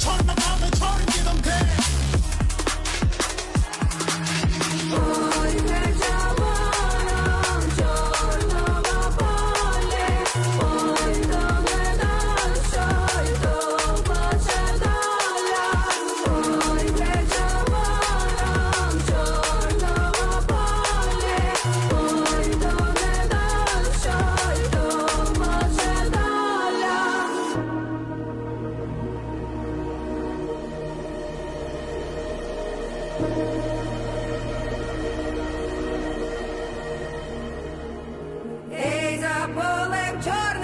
turn the Ей, заполем чорне.